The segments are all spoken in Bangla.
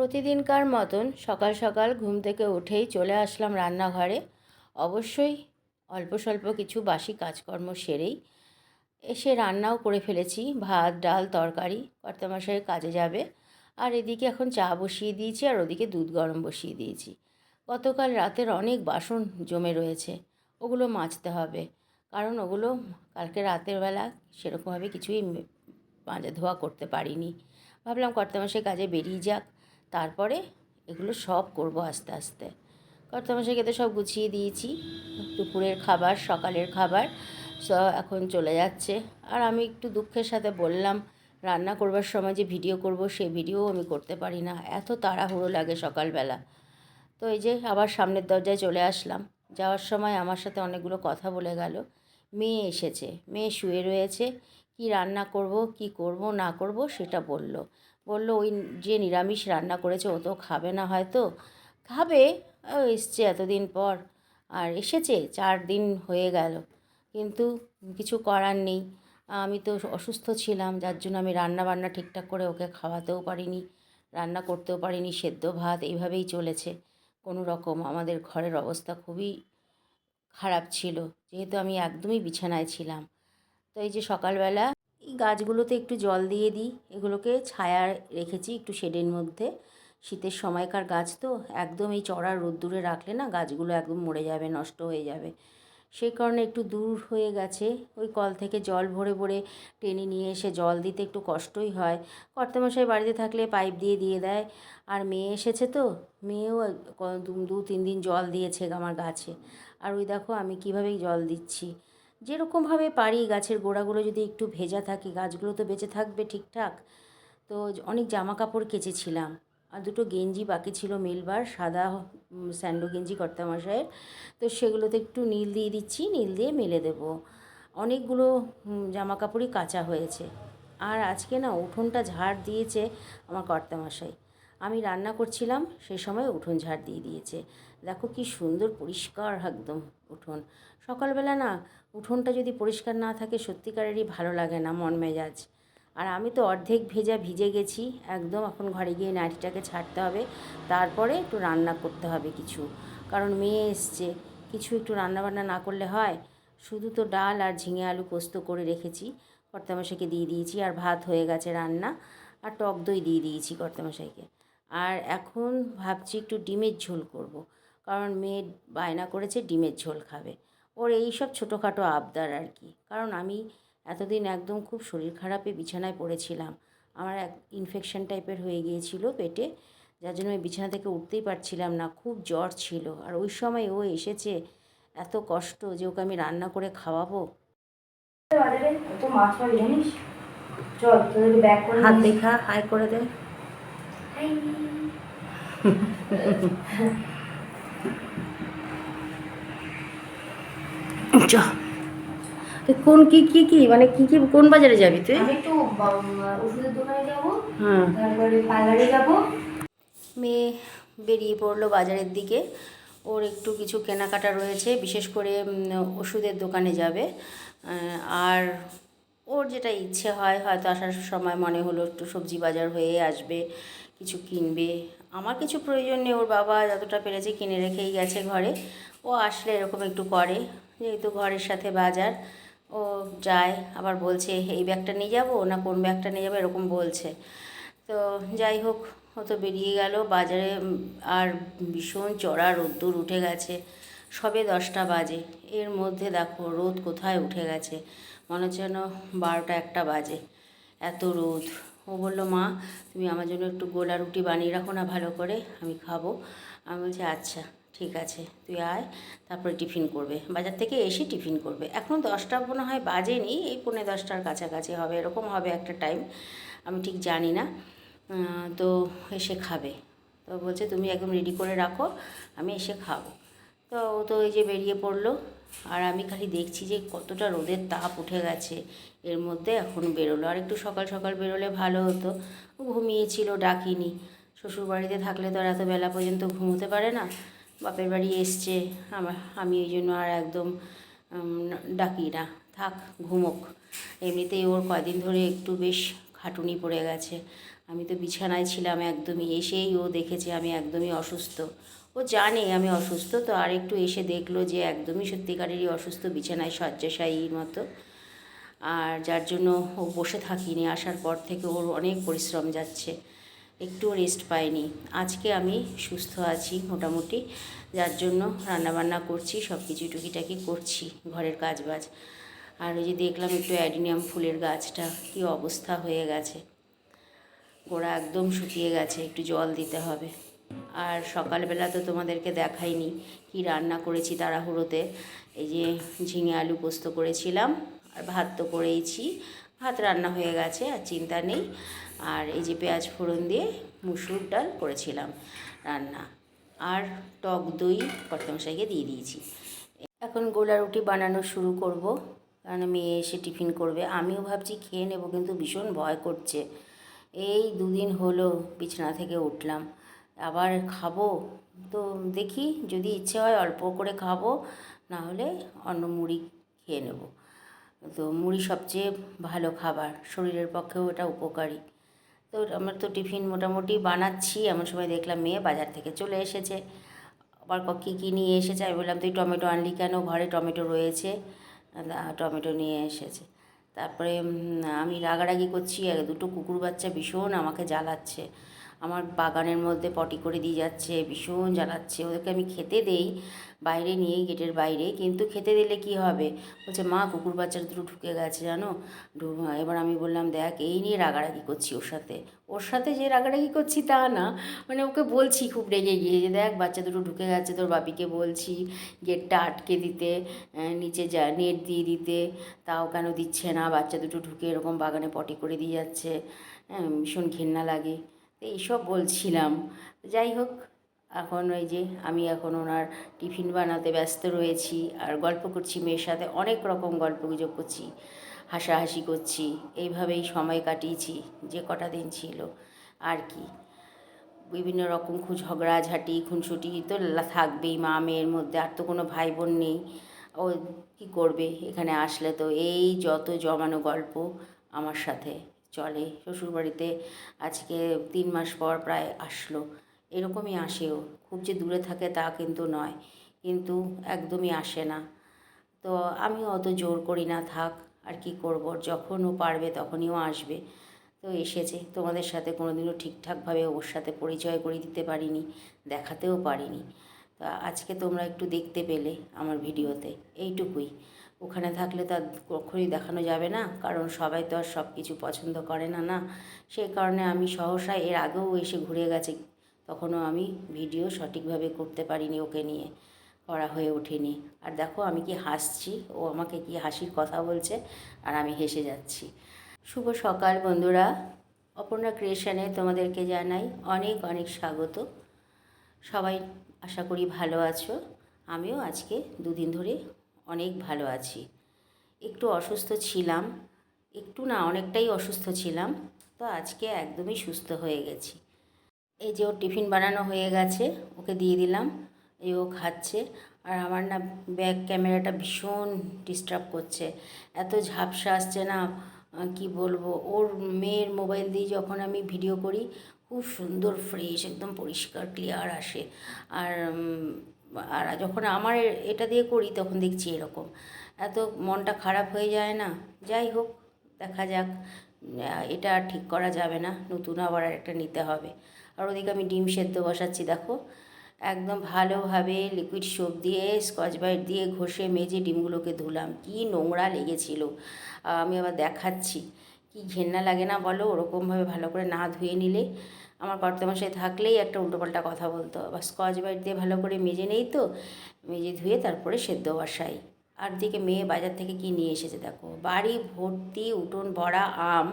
প্রতিদিনকার মতন সকাল সকাল ঘুম থেকে উঠেই চলে আসলাম রান্নাঘরে। অবশ্যই অল্প স্বল্প কিছু বাসি কাজকর্ম সেরেই এসে রান্নাও করে ফেলেছি। ভাত, ডাল, তরকারি কর্তামশাই কাজে যাবে। আর এদিকে এখন চা বসিয়ে দিয়েছি আর ওদিকে দুধ গরম বসিয়ে দিয়েছি। গতকাল রাতের অনেক বাসন জমে রয়েছে, ওগুলো মাজতে হবে। কারণ ওগুলো কালকে রাতের বেলা সেরকমভাবে কিছুই মাজা ধোয়া করতে পারিনি। ভাবলাম কর্তামশাই কাজে বেরিয়ে যাক। তারপরে এগুলো সব করব আস্তে আস্তে। কর্তামশাইকে তো সব গুছিয়ে দিয়েছি, দুপুরের খাবার, সকালের খাবার এখন চলে যাচ্ছে। আর আমি একটু দুঃখের সাথে বললাম, রান্না করবার সময় যে ভিডিও করব সেই ভিডিও আমি করতে পারি না, এত তাড়াহুড়ো লাগে সকালবেলা। তো এই যে আবার সামনের দরজায় চলে আসলাম, যাওয়ার সময় আমার সাথে অনেকগুলো কথা বলে গেল। মেয়ে এসেছে, মেয়ে শুয়ে রয়েছে, কি রান্না করব, কি করব, না করব সেটা বলল। বলল, ওই যে নিরামিষ রান্না করেছে, ও তো খাবে না হয়তো। খাবে? এসছে এতদিন পর। আর এসেছে, চার দিন হয়ে গেল, কিন্তু কিছু করার নেই। আমি তো অসুস্থ ছিলাম, যার জন্য আমি রান্না বান্না ঠিকঠাক করে ওকে খাওয়াতেও পারিনি, রান্না করতেও পারিনি, সেদ্ধ ভাত, এইভাবেই চলেছে। কোনো রকম আমাদের ঘরের অবস্থা খুবই খারাপ ছিল, যেহেতু আমি একদমই বিছানায় ছিলাম। তো এই যে সকালবেলা এই গাছগুলোতে একটু জল দিয়ে দিই। এগুলোকে ছায়া রেখেছি একটু শেডের মধ্যে। শীতের সময়কার গাছ তো, একদম এই চড়া রোদ্দুরে রাখলে না গাছগুলো একদম মরে যাবে, নষ্ট হয়ে যাবে। সেই কারণে একটু দূর হয়ে গেছে। ওই কল থেকে জল ভরে ভরে টেনে নিয়ে এসে জল দিতে একটু কষ্টই হয়। কর্তামশাই বাড়িতে থাকলে পাইপ দিয়ে দিয়ে দেয়। আর মেয়ে এসেছে তো, মেয়েও দু তিন দিন জল দিয়েছে আমার গাছে। আর ওই দেখো আমি কীভাবে জল দিচ্ছি। যেরকমভাবে পারি গাছের গোড়াগুলো যদি একটু ভেজা থাকে, গাছগুলো তো বেঁচে থাকবে ঠিকঠাক। তো অনেক জামা কাপড় কেচেছিলাম। আর দুটো গেঞ্জি বাকি ছিল মেলবার, সাদা স্যান্ডো গেঞ্জি কর্তামশাইয়ের। তো সেগুলোতে একটু নীল দিয়ে দিচ্ছি, নীল দিয়ে মেলে দেবো। অনেকগুলো জামা কাপড়ই কাঁচা হয়েছে। আর আজকে না উঠোনটা ঝাড় দিয়েছে আমার কর্তামশাই। আমি রান্না করছিলাম সেই সময় উঠোন ঝাড় দিয়ে দিয়েছে। দেখো কি সুন্দর পরিষ্কার একদম উঠোন। সকালবেলা না উঠোনটা যদি পরিষ্কার না থাকে সত্যিকারেরই ভালো লাগে না মন মেজাজ। আর আমি তো অর্ধেক ভেজা ভিজে গেছি, একদম এখন ঘরে গিয়ে নাড়িটাকে ছাড়তে হবে, তারপরে একটু রান্না করতে হবে কিছু। কারণ মেয়ে এসছে, কিছু একটু রান্না বান্না না করলে হয়, শুধু তো ডাল আর ঝিঙে আলু পোস্ত করে রেখেছি, কর্তামশাইকে দিয়ে দিয়েছি, আর ভাত হয়ে গেছে রান্না, আর টক দই দিয়ে দিয়েছি কর্তামশাইকে। আর এখন ভাবছি একটু ডিমের ঝোল করব। কারণ মেয়ে বায়না করেছে ডিমের ঝোল খাবে। ওর এই সব ছোটোখাটো আবদার আর কি। কারণ আমি এতদিন একদম খুব শরীর খারাপে বিছানায় পড়েছিলাম। আমার এক ইনফেকশন টাইপের হয়ে গিয়েছিল পেটে যার জন্য আমি বিছানা থেকে উঠতেই পারছিলাম না। খুব জ্বর ছিল। আর ওই সময় ও এসেছে এত কষ্ট যে ওকে আমি রান্না করে খাওয়াবো। হাত দেখা হাই করে দে। চ। তুই কোন কি কি কি? মানে কি কি কোন বাজারে যাবি তুই? আমি একটু ওষুধের দোকানে যাব। হ্যাঁ তারপরে পার্লারে যাব। মেয়ে বেরিয়ে পড়ল বাজারের দিকে। ওর একটু কিছু কেনাকাটা রয়েছে বিশেষ করে ওষুধের দোকানে যাবে। আর ওর যেটা ইচ্ছে হয় হয়তো আসার সময় মনে হলো একটু সবজি বাজার হয়ে আসবে কিছু কিনবে। আমার কিছু প্রয়োজন নেই ওর বাবা যতটা পেরেছে কিনে রেখেই গেছে ঘরে। ও আসলে এরকম একটু করে। যেহেতু ঘরের সাথে বাজার, ও যায়, আবার বলছে, এই ব্যাগটা নিয়ে যাব না কোন ব্যাগটা নিয়ে যাব? এরকম বলছে। তো যাই হোক, ও তো বেরিয়ে গেল। বাজারে আর ভীষণ চড়া রোদ্দুর উঠে গেছে। সবে দশটা বাজে। এর মধ্যে দেখো, রোদ কোথায় উঠে গেছে? মনে হচ্ছে যেন বারোটা একটা বাজে। এত রোদ। ও বলল, মা, তুমি আমার জন্য একটু গোলা রুটি বানিয়ে রাখো না ভালো করে, আমি খাব। আমি বলছি আচ্ছা ঠিক আছে, তুই আয়, তারপরে টিফিন করবে। বাজার থেকে এসে টিফিন করবে। এখনও দশটা মনে হয় বাজেনি, এই পৌনে দশটার কাছাকাছি হবে, এরকম হবে একটা টাইম, আমি ঠিক জানি না। তো এসে খাবে। তো বলছে, তুমি একদম রেডি করে রাখো, আমি এসে খাব। তো ও তো এই যে বেরিয়ে পড়ল আর আমি খালি দেখছি যে কতটা রোদের তাপ উঠে গেছে। এর মধ্যে এখন বেরোলো। আর একটু সকাল সকাল বেরোলে ভালো হতো। ঘুমিয়েছিল, ডাকিনি। শ্বশুর বাড়িতে থাকলে তো আর এত বেলা পর্যন্ত ঘুমোতে পারে না। বাপের বাড়ি এসছে। আমার আমি ওই জন্য আর একদম ডাকি না। থাক, ঘুমোক। এমনিতেই ওর কয়দিন ধরে একটু বেশ খাটুনি পড়ে গেছে। আমি তো বিছানায় ছিলাম একদমই। এসেই ও দেখেছে আমি একদমই অসুস্থ। ও জানে আমি অসুস্থ, তো আর একটু এসে দেখল যে একদমই সত্যিকারেরই অসুস্থ, বিছানায় শয্যাশায়ীর মতো। আর যার জন্য ও বসে থাকিনি, আসার পর থেকে ওর অনেক পরিশ্রম যাচ্ছে একটুও রেস্ট পাইনি আজকে আমি সুস্থ আছি মোটামুটি, যার জন্য রান্নাবান্না করছি সব কিছু টুকিটাকি করছি, ঘরের কাজবাজ। আর ওই যে দেখলাম একটু অ্যাডিনিয়াম ফুলের গাছটা, কী অবস্থা হয়ে গেছে। গোড়া একদম শুকিয়ে গেছে, একটু জল দিতে হবে। আর সকালবেলা তো তোমাদেরকে দেখাইনি কি রান্না করেছি তাড়াহুড়োতে। এই যে ঝিঙে আলু পোস্ত করেছিলাম, আর ভাত তো করেইছি। ভাত রান্না হয়ে গেছে, আর চিন্তা নেই। আর এই যে পেঁয়াজ ফোড়ন দিয়ে মুসুর ডাল করেছিলাম রান্না। আর টক দই কর্তমশাইকে দিয়ে দিয়েছি। এখন গোলা রুটি বানানো শুরু করব, কারণ মেয়ে এসে টিফিন করবে। আমিও ভাবছি খেয়ে নেব, কিন্তু ভীষণ ভয় করছে। এই দুদিন হলো, বিছানা থেকে উঠলাম। আবার খাব। তো দেখি যদি ইচ্ছে হয় অল্প করে খাব না হলে অন্য মুড়ি খেয়ে নেব। তো মুড়ি সবচেয়ে ভালো খাবার, শরীরের পক্ষেও এটা উপকারী। তো আমার তো টিফিন মোটামুটি বানাচ্ছি, এমন সময় দেখলাম মেয়ে বাজার থেকে চলে এসেছে। আবার ক- কী নিয়ে এসেছে? আমি বললাম, তুই টমেটো আনলি কেন? ঘরে টমেটো রয়েছে। টমেটো নিয়ে এসেছে। তারপরে আমি রাগারাগি করছি দুটো কুকুর বাচ্চা ভীষণ আমাকে জ্বালাচ্ছে। আমার বাগানের মধ্যে পটি করে দিয়ে যাচ্ছে, ভীষণ জ্বালাচ্ছে। ওদেরকে আমি খেতে দেই, বাইরে নিয়ে গেটের বাইরে, কিন্তু খেতে দিলে কি হবে? বলছে, মা, কুকুর বাচ্চা দুটো ঢুকে গেছে, জানো? এবার আমি বললাম, দেখ, এই নিয়ে রাগারাগি করছি ওর সাথে। ওর সাথে যে রাগারাগি করছি তা না মানে ওকে বলছি খুব রেগে গিয়ে যে, দেখ, বাচ্চা দুটো ঢুকে গেছে, তোর বাপিকে বলছি গেটটা আটকে দিতে নিচে যা, নেট দিয়ে দিতে, তাও কেন দিচ্ছে না? বাচ্চা দুটো ঢুকে এরকম বাগানে পটি করে দিয়ে যাচ্ছে। হ্যাঁ ভীষণ ঘেন্না লাগে। এইসব বলছিলাম। যাই হোক, এখন ওই যে আমি এখন ওনার টিফিন বানাতে ব্যস্ত রয়েছি আর গল্প করছি মেয়ের সাথে, অনেক রকম গল্প গুজব করছি, হাসাহাসি করছি, এইভাবেই সময় কাটিয়েছি, যে কটা দিন ছিল। আর কি? বিভিন্ন রকম খু, ঝগড়াঝাটি, খুনসুটি তো থাকবেই মা মেয়ের মধ্যে, আর তো কোনো ভাই বোন নেই। ও কী করবে? এখানে আসলে তো এই যত জমানো গল্প আমার সাথে চলে, শ্বশুরবাড়িতে আজকে তিন মাস পর প্রায় আসলো। এরকমই আসেও খুব যে দূরে থাকে তা কিন্তু নয়। কিন্তু একদমই আসে না। তো আমি অত জোর করি না, থাক, আর কি করব? যখন ও পারবে তখনই ও আসবে। তো এসেছে। তোমাদের সাথে কোনোদিনও ঠিকঠাকভাবে ওর সাথে পরিচয় করে দিতে পারিনি, দেখাতেও পারিনি। তো আজকে তোমরা একটু দেখতে পেলে আমার ভিডিওতে। এইটুকুই। ওখানে থাকলে তো আর কখনই দেখানো যাবে না, কারণ সবাই তো আর সব কিছু পছন্দ করে না না? সেই কারণে আমি সহসা এর আগেও এসে ঘুরে গেছে, তখনও আমি ভিডিও সঠিকভাবে করতে পারিনি ওকে নিয়ে, করা হয়ে ওঠেনি। আর দেখো আমি কি হাসছি, ও আমাকে কি হাসির কথা বলছে, আর আমি হেসে যাচ্ছি। শুভ সকাল বন্ধুরা, অপর্ণা ক্রিয়েশনে তোমাদেরকে জানাই অনেক অনেক স্বাগত। সবাই আশা করি ভালো আছো। আমিও আজকে দুদিন ধরে অনেক ভালো আছি। একটু অসুস্থ ছিলাম, একটু না অনেকটাই অসুস্থ ছিলাম, তো আজকে একদমই সুস্থ হয়ে গেছি। এই যে ওর টিফিন বানানো হয়ে গেছে, ওকে দিয়ে দিলাম, এই ও খাচ্ছে, আর আমার না ব্যাক ক্যামেরাটা ভীষণ ডিস্টার্ব করছে। এত ঝাপসা আসছে না কি বলব, ওর মেয়ের মোবাইল দিয়ে যখন আমি ভিডিও করি, খুব সুন্দর ফ্রেশ একদম পরিষ্কার ক্লিয়ার আসে। আর আর যখন আমার এটা দিয়ে করি, তখন দেখছি এরকম। এত মনটা খারাপ হয়ে যায় না। যাই হোক, দেখা যাক। এটা আর ঠিক করা যাবে না। নতুন আবার আর একটা নিতে হবে। আর ওদিকে আমি ডিম সেদ্ধ বসাচ্ছি, দেখো। একদম ভালোভাবে লিকুইড সোপ দিয়ে স্কচ ব্রাইট দিয়ে ঘষে মেজে ডিমগুলোকে ধুলাম। কি নোংরা লেগেছিল। আমি আবার দেখাচ্ছি। কি ঘেন্না লাগে না বলো? ওরকমভাবে ভালো করে না ধুয়ে নিলে আমার কর্তমাশায় থাকলেই একটা উল্টোপাল্টা কথা বলতো বা স্কচ ব্রাইট দিয়ে ভালো করে মেজে নেই তো, মেজে ধুয়ে তারপরে সেদ্ধ বসাই। আর দিকে মেয়ে বাজার থেকে কি নিয়ে এসেছে দেখো? বাড়ি, ভর্তি, উঠোন ভরা আম,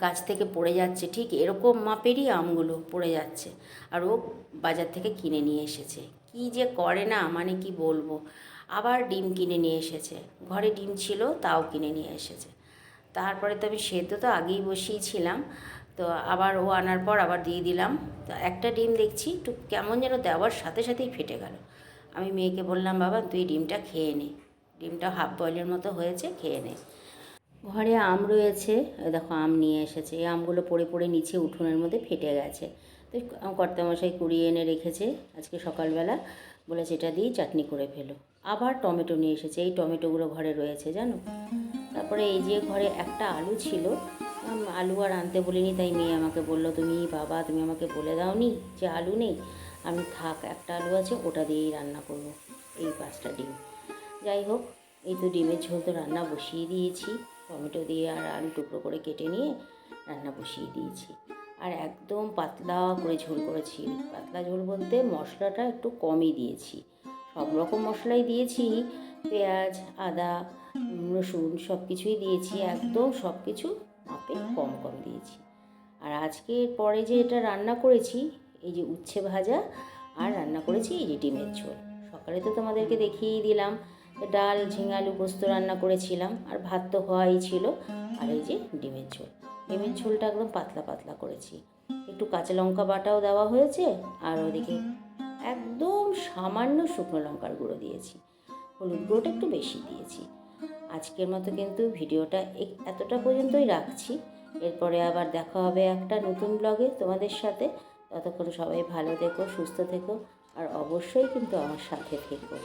গাছ থেকে পড়ে যাচ্ছে, ঠিক এরকম মাপেরই আমগুলো পড়ে যাচ্ছে। আর ও বাজার থেকে কিনে নিয়ে এসেছে। কি যে করে না মানে কি বলব? আবার ডিম কিনে নিয়ে এসেছে। ঘরে ডিম ছিল, তাও কিনে নিয়ে এসেছে। তারপরে তো আমি সেদ্ধ তো আগেই বসিয়েছিলাম। তো আবার ও আনার পর আবার দিয়ে দিলাম। তো একটা ডিম দেখছি, একটু কেমন যেন দেওয়ার সাথে সাথেই ফেটে গেল। আমি মেয়েকে বললাম, বাবা, তুই ডিমটা খেয়ে নে। ডিমটা হাফ বয়েলের মতো হয়েছে, খেয়ে নে। ঘরে আম রয়েছে দেখো আম নিয়ে এসেছে। এই আমগুলো পড়ে পড়ে নিচে উঠোনের মধ্যে ফেটে গেছে। তো কর্তামশাই কুড়িয়ে এনে রেখেছে আজকে সকালবেলা বলেছে এটা দিয়ে চাটনি করে ফেলো। আবার টমেটো নিয়ে এসেছে। এই টমেটোগুলো ঘরে রয়েছে, জানো? তারপরে এই যে ঘরে একটা আলু ছিল আলু আর আনতে বলিনি, তাই মেয়ে আমাকে বলল, তুমি বাবা, তুমি আমাকে বলে দাওনি যে আলু নেই? আমি থাক, একটা আলু আছে, ওটা দিয়েই রান্না করব। এই পাঁচটা ডিম। যাই হোক, এই তো ডিমের ঝোল তো রান্না বসিয়ে দিয়েছি। টমেটো দিয়ে আর আলু টুকরো করে কেটে নিয়ে রান্না বসিয়ে দিয়েছি। আর একদম পাতলা করে ঝোল করেছি। পাতলা ঝোল বলতে মশলাটা একটু কমই দিয়েছি। সব রকম মশলাই দিয়েছি, পেঁয়াজ, আদা, রসুন সব কিছুই দিয়েছি, একদম সব কিছু মাপে কম কম দিয়েছি। আর আজকে পরে যে এটা রান্না করেছি, এই যে উচ্ছে ভাজা, আর রান্না করেছি এই যে ডিমের ঝোল। সকালে তো তোমাদেরকে দেখিয়েই দিলাম, ডাল, ঝিঙে আলু পোস্ত রান্না করেছিলাম, আর ভাত তো হওয়াই ছিল। আর এই যে ডিমের ঝোল। ডিমের ঝোলটা একদম পাতলা পাতলা করেছি। একটু কাঁচা লঙ্কা বাটাও দেওয়া হয়েছে, আর ওদিকে একদম সামান্য শুকনো লঙ্কার গুঁড়ো দিয়েছি। হলুদ গুঁড়োটা একটু বেশি দিয়েছি। আজকের মতো কিন্তু ভিডিওটা এতটা পর্যন্তই রাখছি। এরপরে আবার দেখা হবে একটা নতুন ব্লগে তোমাদের সাথে। ততক্ষণ সবাই ভালো থেকো, সুস্থ থেকো, আর অবশ্যই কিন্তু আমার সাথে থেকো।